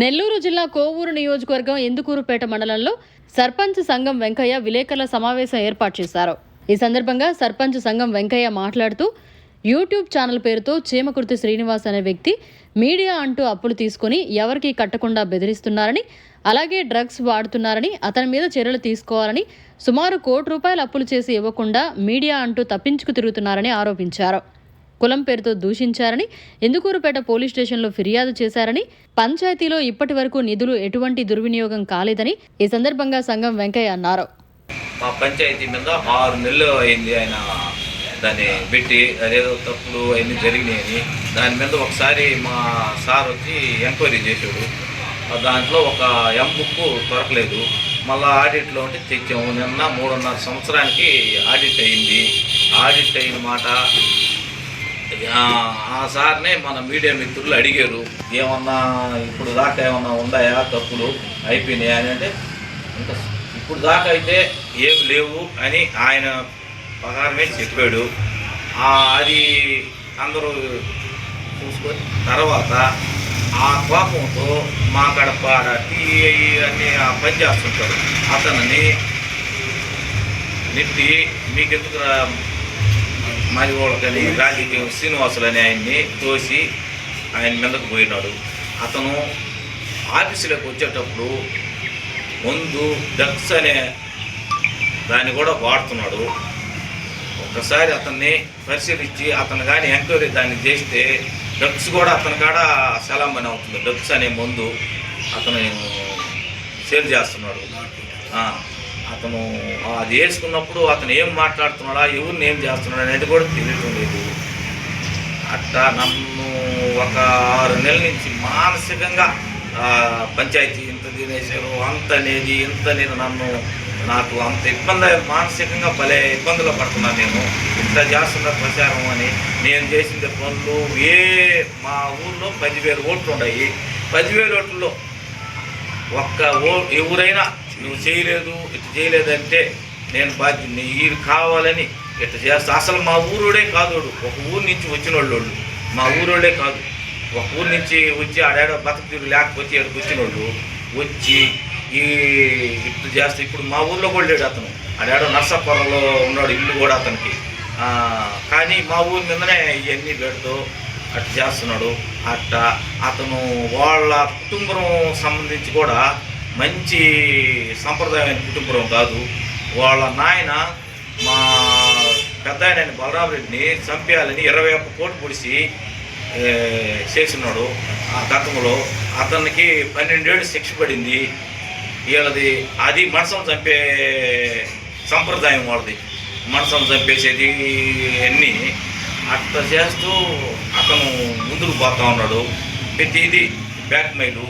నెల్లూరు జిల్లా కోవూరు నియోజకవర్గం ఎందుకూరుపేట మండలంలో సర్పంచ్ సంఘం వెంకయ్య విలేకరుల సమావేశం ఏర్పాటు చేశారు. ఈ సందర్భంగా సర్పంచ్ సంఘం వెంకయ్య మాట్లాడుతూ యూట్యూబ్ ఛానల్ పేరుతో చీమకుర్తి శ్రీనివాస్ అనే వ్యక్తి మీడియా అంటూ అప్పులు తీసుకుని ఎవరికీ కట్టకుండా బెదిరిస్తున్నారని అలాగే డ్రగ్స్ వాడుతున్నారని అతని మీద చర్యలు తీసుకోవాలని సుమారు కోటి రూపాయలు అప్పులు చేసి ఇవ్వకుండా మీడియా అంటూ తప్పించుకు తిరుగుతున్నారని ఆరోపించారు. కులం పేరుతో దూషించారని ఎందుకూరుపేట పోలీస్ స్టేషన్లో ఫిర్యాదు చేశారని పంచాయతీలో ఇప్పటి వరకు నిధులు ఎటువంటి దుర్వినియోగం కాలేదని ఈ సందర్భంగా సంఘం వెంకయ్య అన్నారు. మా పంచాయతీ మీద ఆరు నెలలు అయింది ఆయన దాన్ని పెట్టి అదేదో తప్పులు అవన్నీ జరిగినాయని. దాని మీద ఒకసారి మా సార్ వచ్చి ఎంక్వైరీ చేశాడు. దాంట్లో ఒక ఎం బుక్ దొరకలేదు. మళ్ళీ ఆడిట్లో ఉంటే తెచ్చాము. నిన్న మూడున్నర సంవత్సరానికి ఆడిట్ అయింది. ఆడిట్ అయిన మాట ఆ సార్నే మన మీడియా మిత్రులు అడిగారు ఏమన్నా ఇప్పుడు దాకా ఏమన్నా ఉన్నాయా తప్పులు అయిపోయినాయా? అని అంటే ఇంకా ఇప్పుడు దాకా అయితే ఏమి లేవు అని ఆయన ప్రకారమే చెప్పాడు. అది అందరూ చూసుకొని తర్వాత ఆ కోపంతో మా కడప టీఐ అన్ని పని చేస్తుంటారు అతనిని నెట్టి మీకెందుకు మరి వాళ్ళకని రాజకీయం శ్రీనివాసులు అని ఆయన్ని తోసి ఆయన మీదకు పోయినాడు. అతను ఆఫీసులోకి వచ్చేటప్పుడు ముందు డ్రగ్స్ అనే దాన్ని కూడా వాడుతున్నాడు. ఒకసారి అతన్ని పరిశీలించి అతను కానీ ఎంక్వైరీ దాన్ని చేస్తే డ్రగ్స్ కూడా అతని కాడ సెలామని అవుతుంది. డ్రగ్స్ అనే ముందు అతను సేల్ చేస్తున్నాడు. అతను అది వేసుకున్నప్పుడు అతను ఏం మాట్లాడుతున్నాడా ఎవరిని ఏం చేస్తున్నాడు అనేది కూడా తెలియటం లేదు. నన్ను ఒక ఆరు నెలల నుంచి మానసికంగా పంచాయతీ ఇంత తినేసారు అంత అనేది ఇంత నేను నన్ను నాకు అంత ఇబ్బంది మానసికంగా భలే ఇబ్బందులు పడుతున్నాను నేను. ఇంత చేస్తున్న ప్రచారం అని నేను చేసిన పనులు ఏ మా ఊళ్ళో పదివేలు ఓట్లు ఉన్నాయి పదివేలు ఓట్లలో ఒక్క ఓ ఎవరైనా నువ్వు చేయలేదు ఇటు చేయలేదంటే నేను బాధ్యుని వీరు కావాలని ఇట్లా చేస్తా. అసలు మా ఊరోడే కాదు వాడు. ఒక ఊరు నుంచి వచ్చిన వాళ్ళు. మా ఊరోడే కాదు. ఒక ఊరు నుంచి వచ్చి ఆడాడో బతకతీరు లేకపోతే ఇక్కడికి వచ్చిన వాళ్ళు వచ్చి ఈ ఇట్లు చేస్తే. ఇప్పుడు మా ఊర్లో కూడా లేడు అతను. ఆడాడో నర్సాపురంలో ఉన్నాడు ఇల్లు కూడా అతనికి. కానీ మా ఊరి మీదనే ఇవన్నీ పెడుతూ అట్లా చేస్తున్నాడు. అట్ట అతను వాళ్ళ కుటుంబం సంబంధించి కూడా మంచి సంప్రదాయమైన కుటుంబం కాదు. వాళ్ళ నాయన మా పెద్ద ఆయన బలరామరెడ్డిని చంపేయాలని ఇరవై ఒక్క కోట్లు పొడిచి చేసినాడు ఆ గతంలో. అతనికి పన్నెండేళ్ళు శిక్ష పడింది. వీళ్ళది అది మనసం చంపే సంప్రదాయం వాళ్ళది. మనసం చంపేసేది అన్నీ. అట్లా చేస్తూ అతను ముందుకు పోతా ఉన్నాడు. ప్రతిదీ బ్యాక్ మైలు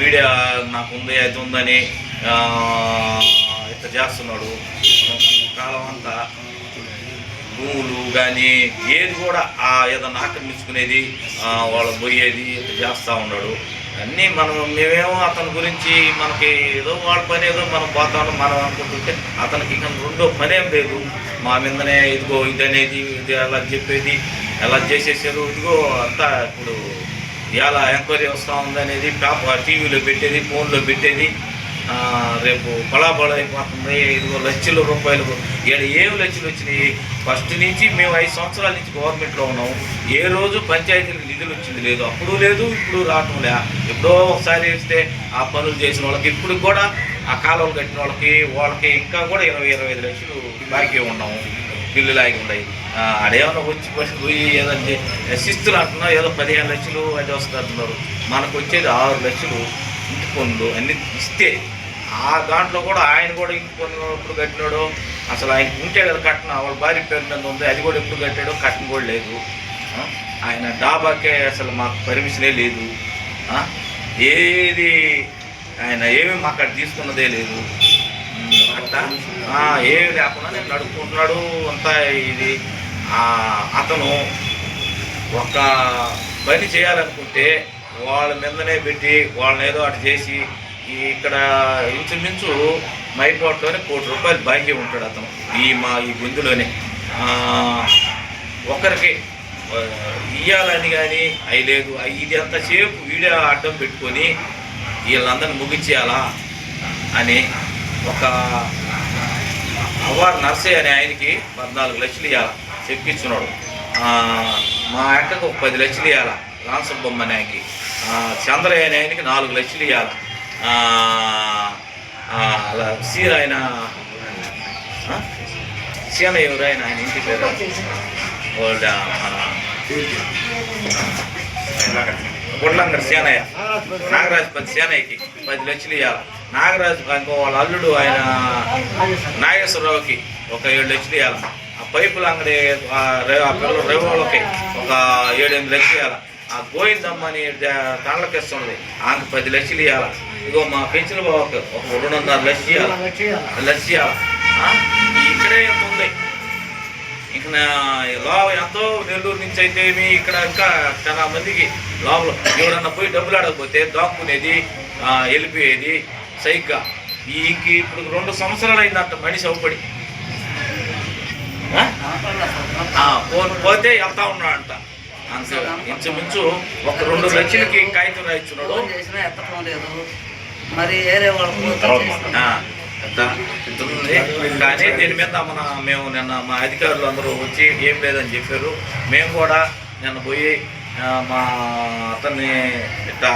మీడియా నాకు ఉంది అయితే ఉందని ఇట్లా చేస్తున్నాడు. కాలం అంతా భూములు కానీ ఏది కూడా ఆ ఏదన్నా ఆక్రమించుకునేది వాళ్ళు పోయేది ఇట్లా చేస్తూ ఉన్నాడు. అన్నీ మనం మేమేమో అతని గురించి మనకి ఏదో వాళ్ళ పని ఏదో మనం పోతా మనం అనుకుంటుంటే అతనికి ఇంకా రెండో పనేం లేదు. మా మీదనే ఇదిగో ఇది అనేది ఇది అలా చెప్పేది ఎలా చేసేసారు. ఇదిగో అంతా ఇప్పుడు ఎలా ఎంక్వైరీ వస్తూ ఉందనేది పేపర్ టీవీలో పెట్టేది ఫోన్లో పెట్టేది. రేపు బలాబల అయిపోతుంది. ఇదిగో లక్షల రూపాయలు. ఇక్కడ ఏం లక్షలు వచ్చినాయి? ఫస్ట్ నుంచి మేము ఐదు సంవత్సరాల నుంచి గవర్నమెంట్లో ఉన్నాం. ఏ రోజు పంచాయతీలకు నిధులు వచ్చింది లేదు. అప్పుడు లేదు ఇప్పుడు రావటం లే. ఎప్పుడో ఒకసారి వేస్తే ఆ పనులు చేసిన వాళ్ళకి ఇప్పుడు కూడా ఆ కాలువలు కట్టిన వాళ్ళకి వాళ్ళకి ఇంకా కూడా ఇరవై ఇరవై ఐదు లక్షలు బాకీ ఉన్నాము బిల్లులు ఆగి ఉన్నాయి. ఆ, అడేమన్నా వచ్చి పోయి ఏదంటే శిస్తులు అంటున్నా ఏదో పదిహేను లక్షలు అది వస్తుంటున్నారు మనకు వచ్చేది ఆరు లక్షలు ఇంటి పనులు అన్ని ఇస్తే. ఆ దాంట్లో కూడా ఆయన కూడా ఇంటి పనులు ఎప్పుడు అసలు ఆయన ఉంటే కదా కట్టిన వాళ్ళ భార్య పేరు మీద ఉంది అది కూడా ఎప్పుడు కట్టాడో కట్టిన కూడా లేదు. ఆయన డాబాకే అసలు మాకు పర్మిషనే లేదు. ఏది ఆయన ఏమీ మాకు అక్కడ తీసుకున్నదే లేదు. అట్లా ఆ, లేకుండా నేను నడుపుకుంటున్నాడు అంతా ఇది. అతను ఒక పని చేయాలనుకుంటే వాళ్ళ మీదనే పెట్టి వాళ్ళని ఏదో అటు చేసి ఇక్కడ ఇంచుమించు మైపోట్లోనే కోటి రూపాయలు బాకీ ఉంటాడు అతను ఈ మా ఈ గుందులోనే ఒకరికి ఇయ్యాలని కానీ అవి లేదు ఇది అంతసేపు వీడియో అడ్డం పెట్టుకొని వీళ్ళందరినీ ముగించేయాలా అని ఒక అవ్వారు నర్సయ్య అనే ఆయనకి పద్నాలుగు లక్షలు ఇవ్వాల చెప్పించున్నాడు మా అక్కకు ఒక పది లక్షలు ఇవ్వాల రామసుబ్బమ్మ అనే ఆయనకి. చంద్రయ్య అనే ఆయనకి నాలుగు లక్షలు ఇవ్వాలి అలా సీ ఆయన ఆ? సీన ఎవరు ఆయన? ఆయన ఇంటి పేరు? వాళ్ళ మన గుడ్లంగర్ సేనయ్య. నాగరాజపతి సేనయ్యకి పది లక్షలు ఇవ్వాలి నాగరాజు ఇంకో వాళ్ళ అల్లుడు ఆయన నాగేశ్వరరావుకి ఒక ఏడు లక్షలు ఇవ్వాలి ఆ పైపుల అంగడి ఆ రే- పిల్లలు రేవాళ్ళకి ఒక ఏడెనిమిది లక్షలు ఇవ్వాలి ఆ గోవిందమ్మని తాళ్ళకిస్తున్నది ఆమెకు పది లక్షలు ఇవ్వాలి ఇదిగో మా పెంచిన బావకు ఒక రెండున్నర లక్షలు ఇవ్వాలి లక్ష ఇవ్వాలి ఇక్కడే ఎంత ఉంది? ఇక లోపల ఎంతో నెల్లూరు నుంచి అయితే ఏమి ఇక్కడ ఇంకా చాలా మందికి లోపల ఎవడన్నా పోయి డబ్బులు ఆడకపోతే దాక్కునేది వెళ్ళిపోయేది సైగ్గా. ఈకి ఇప్పుడు రెండు సంవత్సరాలు అయిందంట మనిషి అవుపడి. పోతే వెళ్తా ఉన్నాడంట. అంతే. ఇంచుమించు ఒక రెండు లక్షలకి కాగితం లేదు. మరి ఉంది. కానీ దీని మీద మన మేము నిన్న మా అధికారులు అందరూ వచ్చి ఏం లేదని చెప్పారు. మేము కూడా నిన్న పోయి మా అతన్ని ఇట్లా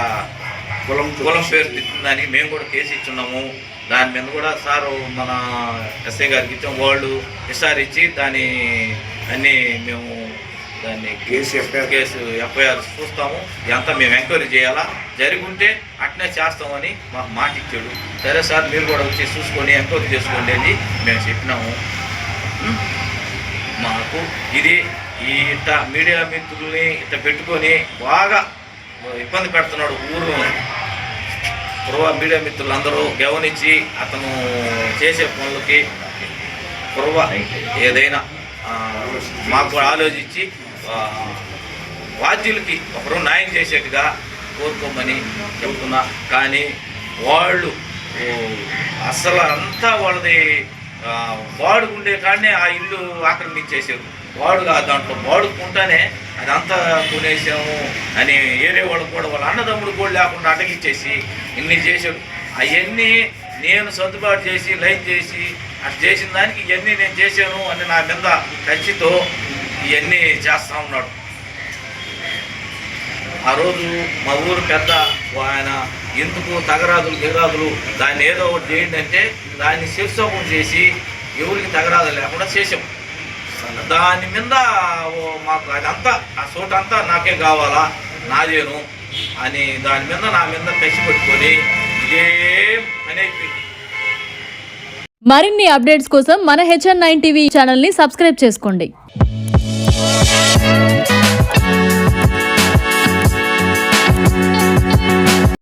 కులం కులం పేరు తిట్టిందని మేము కూడా కేసు ఇచ్చున్నాము. దాని మీద కూడా సారు మన ఎస్ఐ గారికి ఇచ్చాం వాళ్ళు విచారించి దాని అన్నీ మేము దాన్ని కేసు కేసు ఎఫ్ఐఆర్ చూస్తాము. ఇదంతా మేము ఎంక్వైరీ చేయాలా? జరిగి ఉంటే అట్నే చేస్తామని మాకు మాట ఇచ్చాడు. సరే సార్ మీరు కూడా వచ్చి చూసుకొని ఎంక్వైరీ చేసుకోండి అని మేము చెప్పినాము? మాకు ఇది ఈ ఇట్ట మీడియా మిత్రుల్ని ఇట్ట పెట్టుకొని బాగా ఇబ్బంది పెడుతున్నాడు ఊరు పూర్వ మీడియా మిత్రులందరూ గమనించి అతను చేసే పనులకి పూర్వ ఏదైనా మాకు ఆలోచించి వాద్యులకి ఒకరు న్యాయం చేసేట్టుగా కోరుకోమని చెబుతున్నా కానీ వాళ్ళు అసలు అంతా వాళ్ళది వాడుకుండే కాడనే ఆ ఇల్లు ఆక్రమించేసారు వాడుగా దాంట్లో వాడుకుంటానే అదంతా కొనేసాము అని వేరే వాళ్ళకు కూడా వాళ్ళ అన్నదమ్ముడు కూడా లేకుండా అటగించేసి ఇన్ని చేశాడు. అవన్నీ నేను సర్దుబాటు చేసి లైన్ చేసి అది చేసిన దానికి ఇవన్నీ నేను చేశాను అని నా మీద ఖచ్చితో ఇవన్నీ చేస్తా ఉన్నాడు. ఆ రోజు మా ఊరు పెద్ద ఆయన ఎందుకు తగరాదులు గిరాదులు దాన్ని ఏదో ఒకటి చేయండి అంటే దాన్ని శిర్షోపం చేసి ఎవరికి తగరాదు లేకుండా చేసాం దాని మీద ఓ మాకు అదంతా ఆ చోటంతా నాకే కావాలా? నాదేను అని దాని మీద నా మీద కసి పెట్టుకొని ఇదే మరిన్ని అప్డేట్స్ కోసం మన హెచ్ఎన్ నైన్ టీవీ ఛానల్ని సబ్స్క్రైబ్ చేసుకోండి.